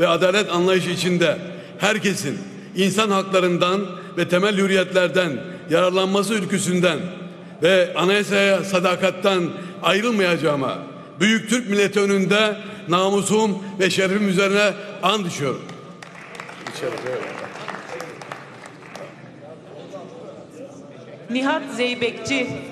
ve adalet anlayışı içinde herkesin insan haklarından ve temel hürriyetlerden yararlanması ülküsünden ve anayasaya sadakattan ayrılmayacağıma büyük Türk milleti önünde namusum ve şerefim üzerine and içiyorum. Nihat Zeybekçi.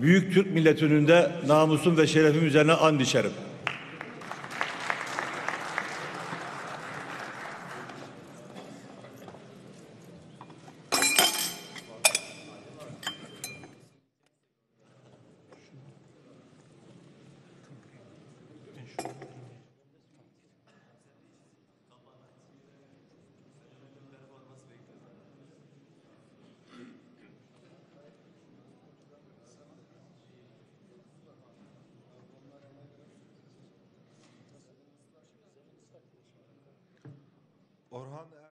büyük Türk millet önünde namusum ve şerefim üzerine and içerim. Orhan